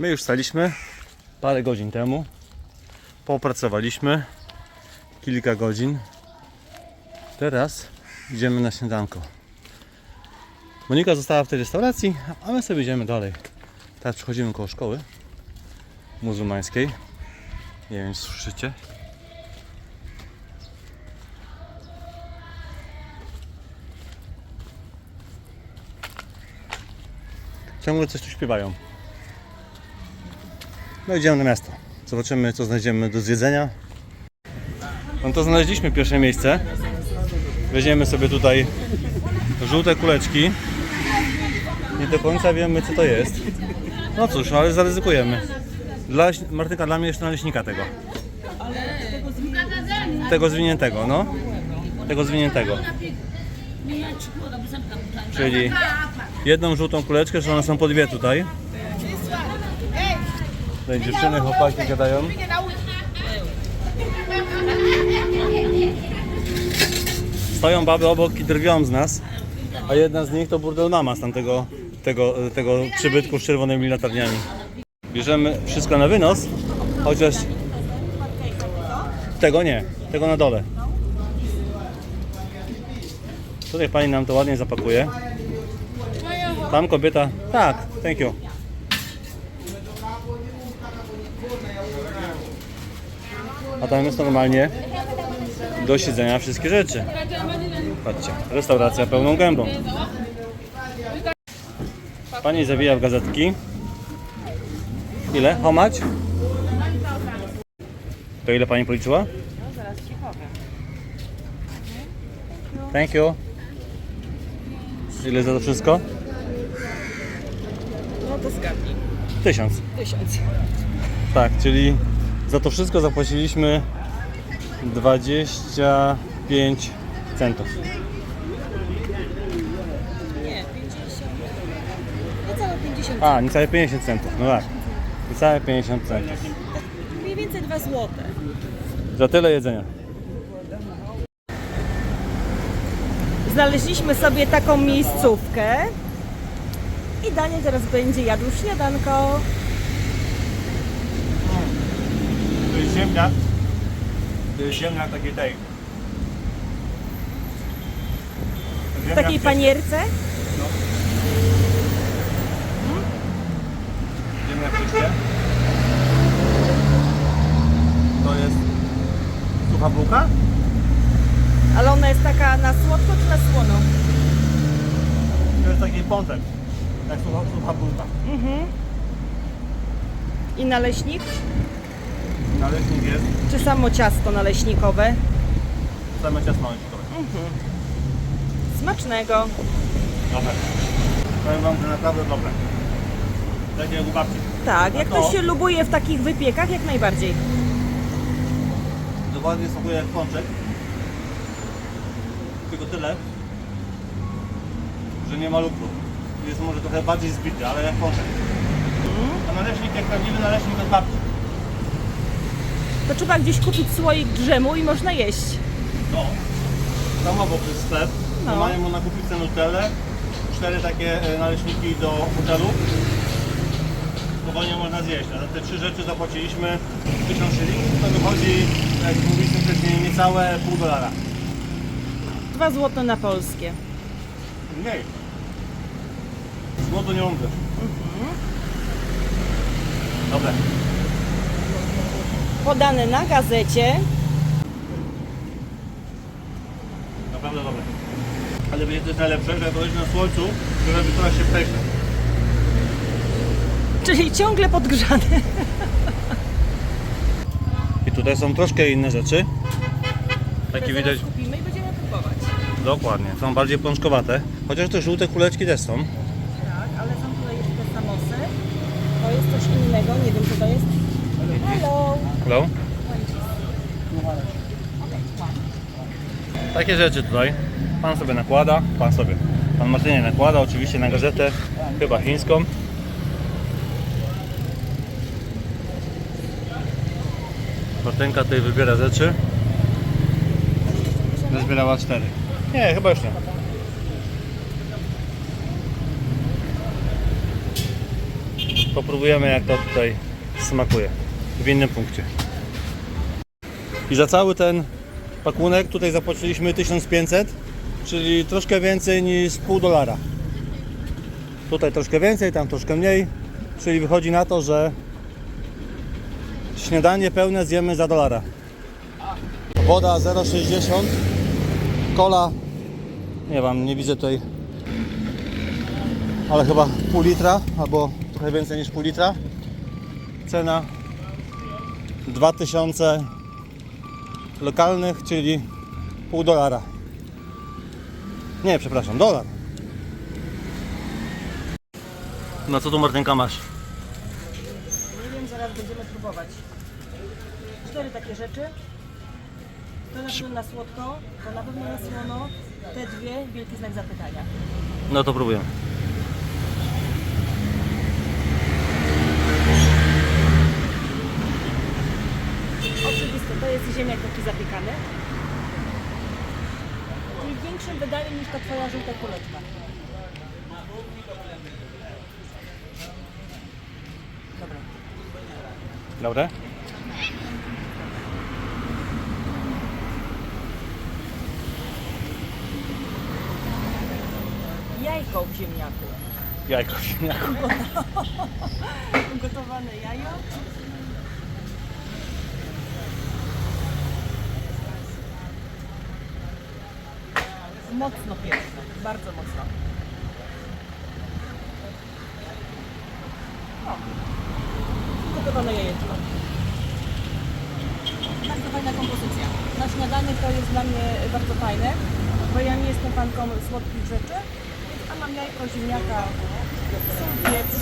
My już staliśmy parę godzin temu. Popracowaliśmy kilka godzin. Teraz idziemy na śniadanko. Monika została w tej restauracji, a my sobie idziemy dalej. Teraz przechodzimy koło szkoły muzułmańskiej. Nie wiem, czy słyszycie. Ciągle coś tu śpiewają. No idziemy na miasto. Zobaczymy co znajdziemy do zjedzenia. No to znaleźliśmy pierwsze miejsce. Weźmiemy sobie tutaj żółte kuleczki. Nie do końca wiemy co to jest. No cóż, ale zaryzykujemy. Dla Martyka, dla mnie jeszcze naleśnika tego. Tego zwiniętego, no. Tego zwiniętego. Czyli jedną żółtą kuleczkę, że one są po dwie tutaj. Tutaj dziewczyny, chłopaki gadają. Stoją baby obok i drwią z nas, a jedna z nich to burdel mama z tamtego tego, tego przybytku z czerwonymi latarniami. Bierzemy wszystko na wynos, chociaż tego nie, tego na dole. Tutaj pani nam to ładnie zapakuje. Tam kobieta, tak, thank you. A tam jest normalnie do siedzenia wszystkie rzeczy. Patrzcie, restauracja pełną gębą. Pani zawija w gazetki. Ile? Much? To ile pani policzyła? Thank you. Ile za to wszystko? No to zgadnij. Tysiąc. Tysiąc. Tak, czyli za to wszystko zapłaciliśmy 25 centów. Nie, 50. Niecałe 50. A, niecałe 50 centów, no tak. Niecałe 50 centów. Mniej więcej 2 złote. Za tyle jedzenia. Znaleźliśmy sobie taką miejscówkę. I Daniel teraz będzie jadł śniadanko. To jest ziemniak. To jest ziemniak takiej tej. W takiej panierce. Ziemniak czyście. To jest sucha bułka? Ale ona jest taka na słodko czy na słono? To jest taki pączek. Jak sucha, sucha bułka. Mhm. I naleśnik? Naleśnik jest. Czy samo ciasto naleśnikowe? Same ciasto naleśnikowe. Smacznego. Dobre. Powiem wam, że naprawdę dobre. Takie jak u babci. Tak, jak to- ktoś się lubuje w takich wypiekach, jak najbardziej. Dokładnie smakuje jak pączek. Tylko tyle, że nie ma lukru. Jest może trochę bardziej zbity, ale jak pączek. A naleśnik jak prawdziwy naleśnik od babci. To trzeba gdzieś kupić słoik drzemu i można jeść. No. Obok jest sklep. No. No. Mają mu na kupicę Nutellę. Cztery takie e, naleśniki do hotelu. Spokojnie można zjeść. A za te trzy rzeczy zapłaciliśmy 1000 szylingów. To wychodzi, jak mówiliśmy wcześniej, niecałe pół dolara. 2 złote na polskie. Mniej. Z głodu nie umrzesz. Dobre. Podane na gazecie. Naprawdę dobre. Ale to jest najlepsze, że jak leży na słońcu, to robi coraz się pękne. Czyli ciągle podgrzane. I tutaj są troszkę inne rzeczy. Takie widać. kupimy i będziemy próbować. Dokładnie. Są bardziej pączkowate. Chociaż te żółte kuleczki też są. Tak, ale są tutaj jeszcze samosy. To jest coś innego, nie wiem co to jest. Hello? Takie rzeczy tutaj. Pan sobie nakłada, pan sobie. Pan Martynie nakłada oczywiście na gazetę, chyba chińską. Martynka tutaj wybiera rzeczy. Zbierała cztery. Nie, chyba już nie. popróbujemy jak to tutaj smakuje w innym punkcie. I za cały ten pakunek tutaj zapłaciliśmy 1500, czyli troszkę więcej niż pół dolara. Tutaj troszkę więcej, tam troszkę mniej, czyli wychodzi na to, że śniadanie pełne zjemy za dolara. Woda 0,60, kola, nie wiem, nie widzę tutaj, ale chyba pół litra, albo trochę więcej niż pół litra. Cena 2000 lokalnych, czyli pół dolara. Nie, przepraszam, dolar. No co tu Martynka masz? Nie wiem, zaraz będziemy próbować. Cztery takie rzeczy. To na pewno na słodko, to na pewno na słono. Te dwie, wielki znak zapytania. No to próbujemy. To jest ziemniak taki zapiekany. I w większym wydaniu niż ta twoja żółta kuleczka. Dobra. Dobre? Jajko w ziemniaku. Jajko ziemniaku. Ugotowane jajo. Mocno piękne, bardzo mocno. O, ugotowane jajeczko. Bardzo fajna kompozycja. Na śniadanie to jest dla mnie bardzo fajne, bo ja nie jestem fanką słodkich rzeczy, a mam jajko, ziemniaka, sól, pieprz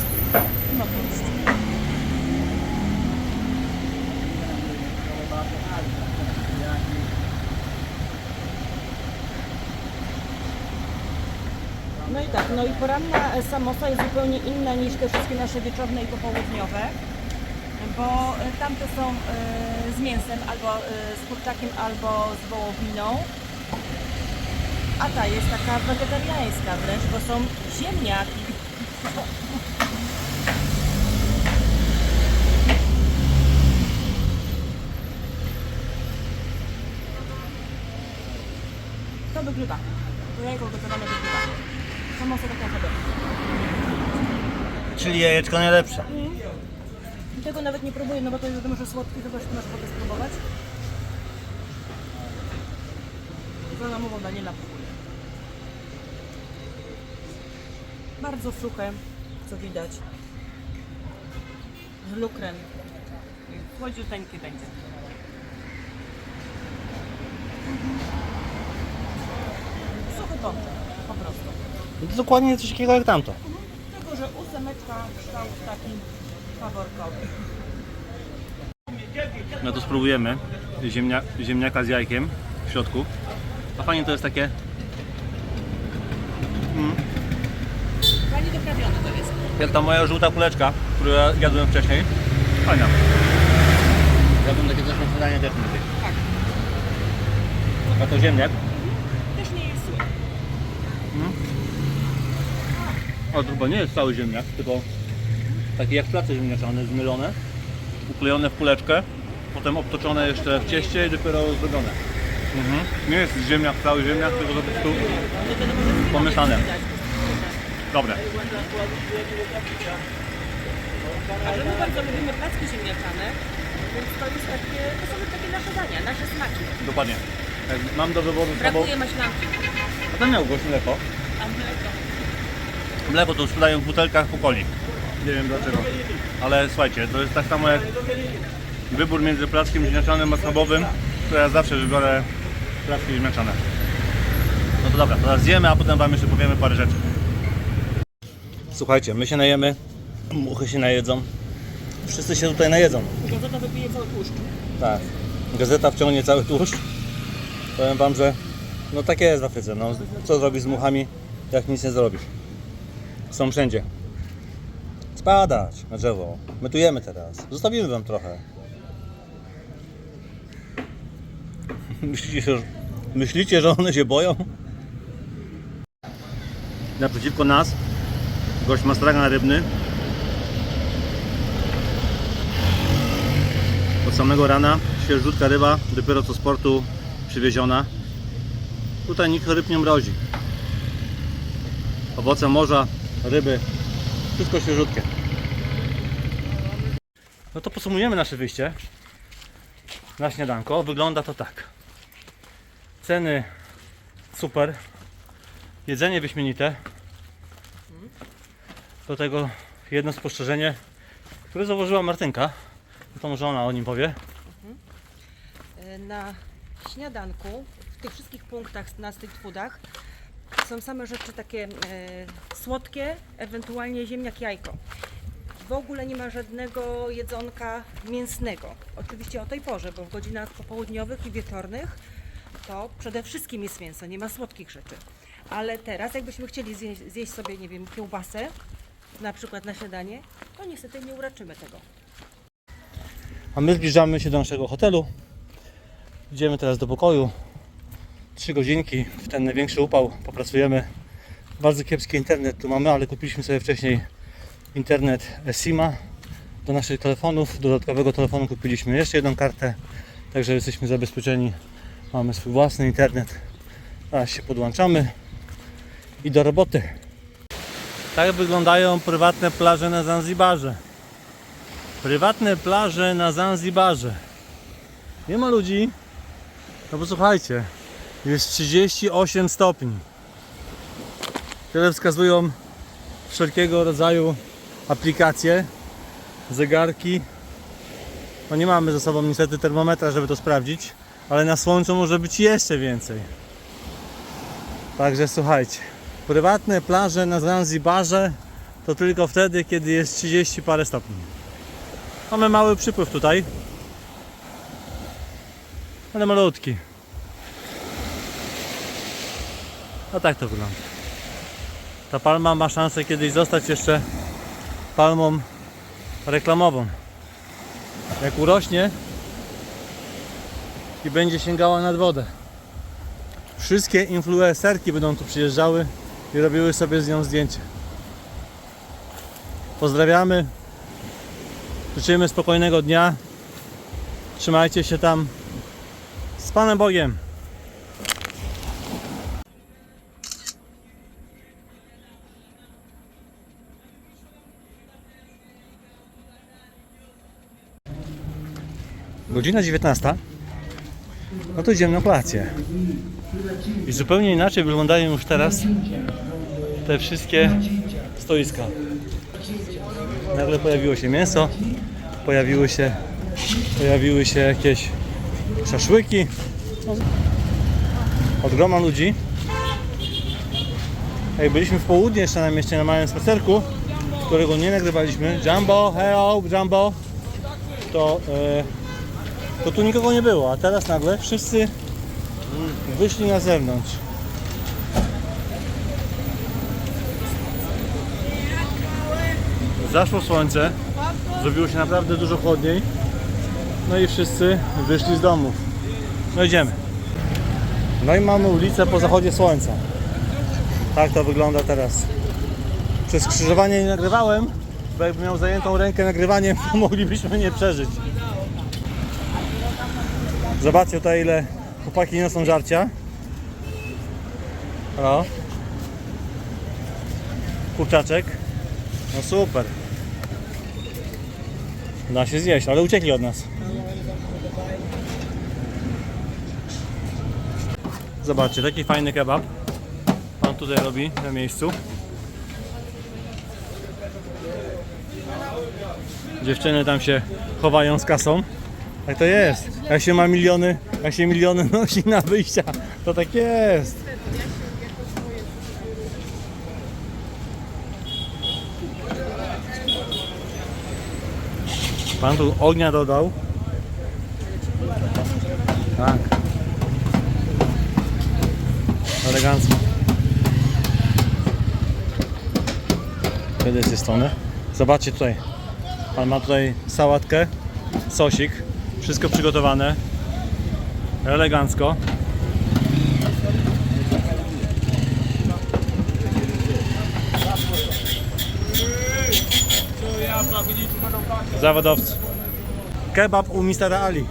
i mokrość. No i tak, no i poranna e, samosa jest zupełnie inna niż te wszystkie nasze wieczorne i popołudniowe, bo e, tamte są e, z mięsem, albo z kurczakiem, albo z wołowiną, a ta jest taka wegetariańska wręcz, bo są ziemniaki. To wygrywa. To jajko gotowane wygrywa. Samosa taką sobie. Czyli jajeczko najlepsze. Tego nawet nie próbuję, no bo to jest wiadomo, że słodkie, chyba że masz ochotę spróbować. Za namową Daniela próbuję. Bardzo suche, co widać. Z lukrem. Słodziuteńkie będzie. Suchy pączek, po prostu. Dokładnie coś takiego jak tamto. Tylko, że ósemeczka kształt taki faworkowy. No to spróbujemy Ziemnia, ziemniaka z jajkiem w środku. A fajnie to jest takie Fajnie doprawione to jest. jak ta moja żółta kuleczka, którą ja jadłem wcześniej. Fajna. Jadłem takie coś na śniadanie też lubię. Tak. A to ziemniak. Też nie jest zły. O, to chyba nie jest cały ziemniak, tylko takie jak place ziemniaczane, zmylone, uklejone w kuleczkę, potem obtoczone jeszcze w cieście i dopiero zrobione. Mhm. Nie jest ziemniak, cały ziemniak, tylko po prostu Pomieszane. dobre. A że my bardzo lubimy placki ziemniaczane, więc to jest takie, to są takie nasze dania, nasze smaki. Dokładnie. Jak mam do wyboru z sobą, Brakuje maślanki. a ten miał gość mleko. A mleko. Mleko to sprzedają w butelkach po coli. Nie wiem dlaczego. Ale słuchajcie, to jest tak samo jak wybór między plackiem ziemniaczanym a schabowym, to ja zawsze wybiorę placki ziemniaczane. No to dobra, teraz zjemy, a potem Wam jeszcze powiemy parę rzeczy. Słuchajcie, my się najemy, muchy się najedzą. Wszyscy się tutaj najedzą. Gazeta wypije cały tłuszcz. Tak. Gazeta wciągnie cały tłuszcz. Powiem Wam, że no takie jest w Afryce. No, co zrobić z muchami, jak nic nie zrobisz? Są wszędzie. Spadać na drzewo. Metujemy teraz. Zostawimy wam trochę. Myślicie, że, myślicie, że one się boją? Naprzeciwko nas gość ma stragan rybny. Od samego rana świeżutka ryba, dopiero co z portu przywieziona. Tutaj nikt ryb nie mrozi. Owoce morza ryby, wszystko świeżutkie. No to podsumujemy nasze wyjście na śniadanko. Wygląda to tak. Ceny super. Jedzenie wyśmienite. Do tego jedno spostrzeżenie, które zauważyła Martynka. To może ona o nim powie. E, Na śniadanku, w tych wszystkich punktach na street foodach są same rzeczy takie e, słodkie, ewentualnie ziemniak, jajko. W ogóle nie ma żadnego jedzonka mięsnego. Oczywiście o tej porze, bo w godzinach popołudniowych i wieczornych to przede wszystkim jest mięso, nie ma słodkich rzeczy. Ale teraz, jakbyśmy chcieli zjeść, zjeść sobie, nie wiem, kiełbasę, na przykład na śniadanie, to niestety nie uraczymy tego. A my zbliżamy się do naszego hotelu. Idziemy teraz do pokoju. Trzy godzinki w ten największy upał popracujemy. Bardzo kiepski internet tu mamy, ale kupiliśmy sobie wcześniej internet SIMA do naszych telefonów. Dodatkowego telefonu kupiliśmy jeszcze jedną kartę, także jesteśmy zabezpieczeni. Mamy swój własny internet. Teraz się podłączamy i do roboty. Tak wyglądają prywatne plaże na Zanzibarze. Prywatne plaże na Zanzibarze. Nie ma ludzi. No bo słuchajcie, jest 38 stopni. Tyle wskazują wszelkiego rodzaju aplikacje, zegarki. No nie mamy ze sobą niestety termometra, żeby to sprawdzić, ale na słońcu może być jeszcze więcej. Także słuchajcie, prywatne plaże na Zanzibarze to tylko wtedy, kiedy jest 30 parę stopni. Mamy mały przypływ tutaj. Ale malutki. A tak to wygląda. Ta palma ma szansę kiedyś zostać jeszcze palmą reklamową. Jak urośnie i będzie sięgała nad wodę. Wszystkie influencerki będą tu przyjeżdżały i robiły sobie z nią zdjęcie. Pozdrawiamy. Życzymy spokojnego dnia. Trzymajcie się tam. Z Panem Bogiem. Godzina 19. No to idziemy na kolację. I zupełnie inaczej wyglądają już teraz te wszystkie stoiska. Nagle pojawiło się mięso, pojawiły się, pojawiły się jakieś szaszłyki. Od groma ludzi. Jak byliśmy w południe jeszcze na mieście na małym spacerku, którego nie nagrywaliśmy, Jumbo, hello, Jumbo, to, e, to tu nikogo nie było, a teraz nagle wszyscy wyszli na zewnątrz. Zaszło słońce, zrobiło się naprawdę dużo chłodniej. No i wszyscy wyszli z domów. No idziemy. No i mamy ulicę po zachodzie słońca. Tak to wygląda teraz. Przez skrzyżowanie nie nagrywałem, bo jakbym miał zajętą rękę nagrywaniem, to moglibyśmy nie przeżyć. Zobaczcie tutaj ile chłopaki niosą żarcia. O. Kurczaczek. No super. Da się zjeść, ale uciekli od nas. Zobaczcie, taki fajny kebab. Pan tutaj robi na miejscu. Dziewczyny tam się chowają z kasą. Tak to jest. Jak się ma miliony, jak się miliony nosi na wyjścia, to tak jest. Pan tu ognia dodał. Tak. Elegancko. Wtedy z tej strony. Zobaczcie tutaj. Pan ma tutaj sałatkę, sosik. Wszystko przygotowane. Elegancko. Zawodowcy. kebab u Mistera Ali.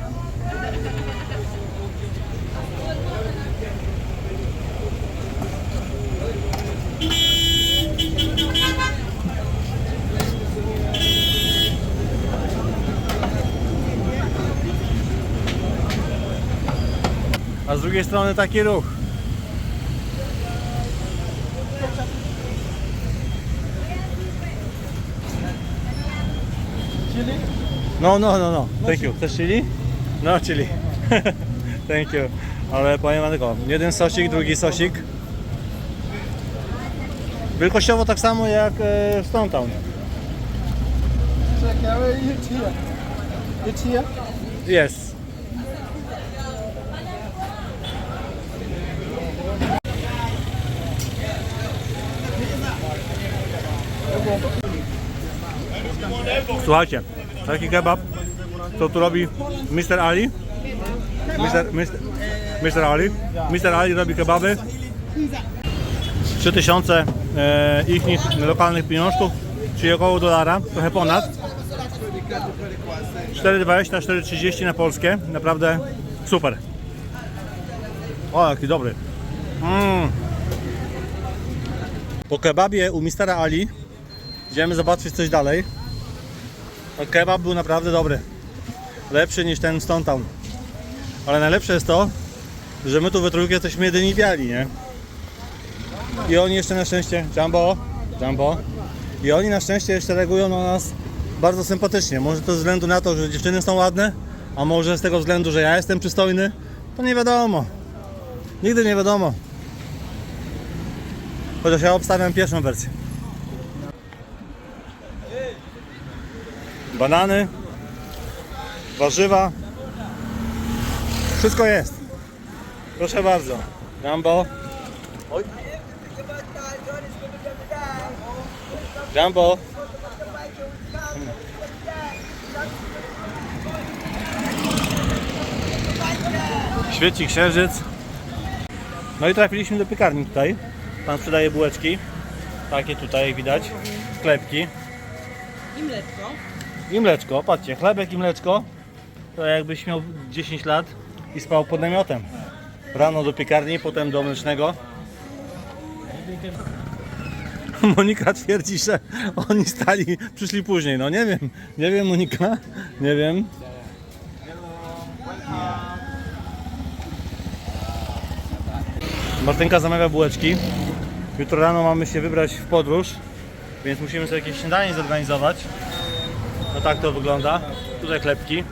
A z drugiej strony taki ruch. No, no, no, no. Thank you. Chcesz chili? No, chili. Thank you. Ale powiem wam tylko, jeden sosik, drugi sosik. Wielkościowo tak samo jak e, w Stone Town. Check out it's here. It's here. Jest. Słuchajcie, taki kebab, co tu robi Mr. Ali. Mr. Mr. Mr. Ali. Mr. Ali robi kebaby. 3000 e, ich lokalnych pieniążków, czyli około dolara, trochę ponad. 4,20, 4,30 na polskie. Naprawdę super. O, jaki dobry. Mm. Po kebabie u Mistera Ali idziemy zobaczyć coś dalej. Kebab był naprawdę dobry. Lepszy niż ten Stone Town. Ale najlepsze jest to, że my tu we trójkę jesteśmy jedyni biali, nie? I oni jeszcze na szczęście, Jumbo, Jumbo, i oni na szczęście jeszcze reagują na nas bardzo sympatycznie. Może to ze względu na to, że dziewczyny są ładne, a może z tego względu, że ja jestem przystojny, to nie wiadomo. Nigdy nie wiadomo. Chociaż ja obstawiam pierwszą wersję. Banany, warzywa, wszystko jest. Proszę bardzo. Jumbo. Oj. Jumbo. Świeci księżyc. No i trafiliśmy do piekarni tutaj. Pan sprzedaje bułeczki. Takie tutaj widać. Sklepki. I mleczko. I mleczko. Patrzcie, chlebek i mleczko. To jakbyś miał 10 lat i spał pod namiotem. Rano do piekarni, potem do mlecznego. Monika twierdzi, że oni stali, przyszli później. No nie wiem, nie wiem Monika, nie wiem. Martynka zamawia bułeczki. Jutro rano mamy się wybrać w podróż, więc musimy sobie jakieś śniadanie zorganizować. No tak to wygląda. Tutaj chlebki.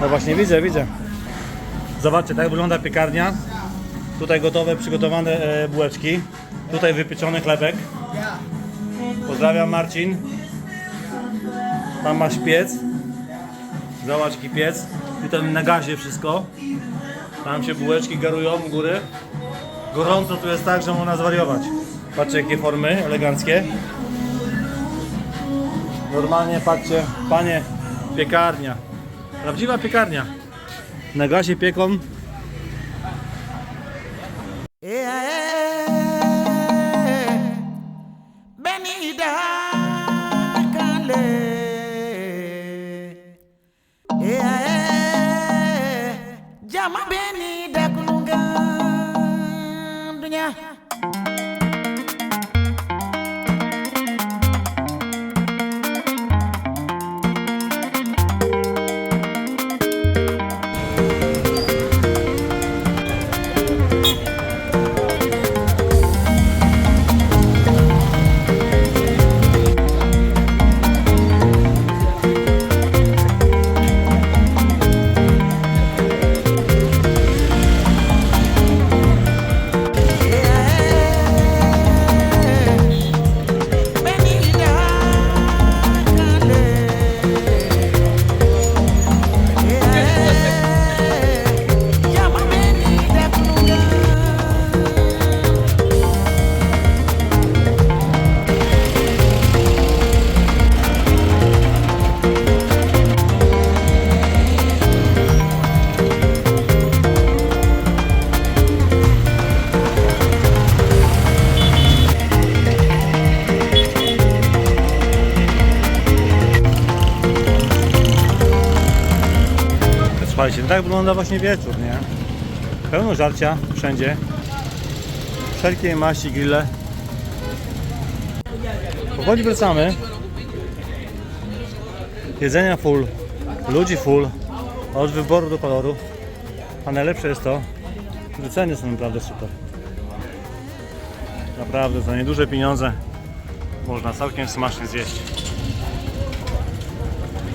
No właśnie widzę, widzę. Zobaczcie, tak wygląda piekarnia. Tutaj gotowe, przygotowane e, bułeczki. Tutaj wypieczony chlebek. Pozdrawiam Marcin. Tam masz piec. Zobacz jaki piec. Tutaj na gazie wszystko. Tam się bułeczki garują u góry. Gorąco tu jest tak, że można zwariować. Patrzcie jakie formy eleganckie. Normalnie patrzcie, panie, piekarnia. Prawdziwa piekarnia. Na gazie pieką. Benida Kale Jama 明。天 Tak wygląda właśnie wieczór, nie? Pełno żarcia wszędzie. Wszelkie maści grille. Powoli wracamy. Jedzenia full, ludzi full, od wyboru do koloru. A najlepsze jest to, że ceny są naprawdę super. Naprawdę za nieduże pieniądze można całkiem smacznie zjeść.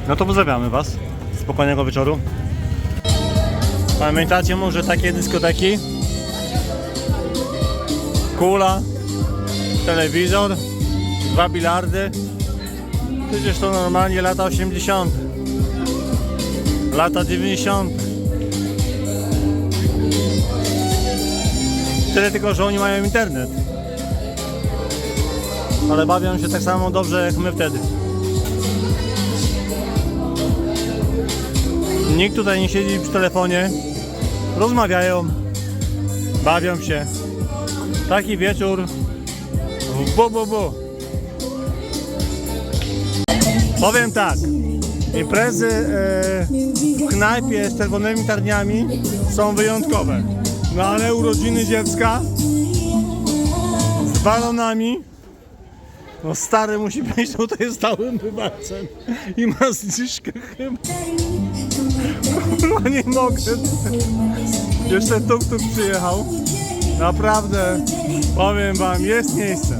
No to pozdrawiamy Was. Spokojnego wieczoru. Pamiętacie może takie dyskoteki? Kula, telewizor, dwa bilardy. Przecież to normalnie lata 80. Lata 90. Tyle tylko, że oni mają internet. Ale bawią się tak samo dobrze jak my wtedy. Nikt tutaj nie siedzi przy telefonie. Rozmawiają. Bawią się. Taki wieczór. w Bu, bu, bu. Powiem tak. Imprezy e, w knajpie z czerwonymi tarniami są wyjątkowe. No ale urodziny dziecka z balonami no stary musi być tutaj stałym bywalcem i ma zniżkę chyba. Kurwa nie mogę. Jeszcze tuk-tuk przyjechał. Naprawdę, powiem wam, jest miejsce.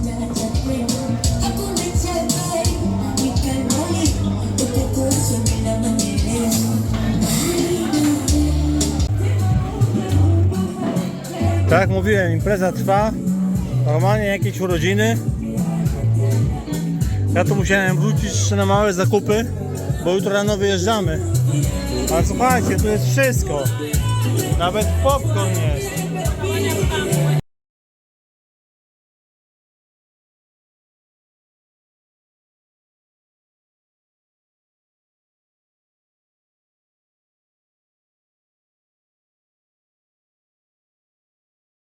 Tak jak mówiłem, impreza trwa. Normalnie jakieś urodziny. Ja tu musiałem wrócić na małe zakupy, bo jutro rano wyjeżdżamy. Ale słuchajcie, tu jest wszystko. Nawet popcorn jest.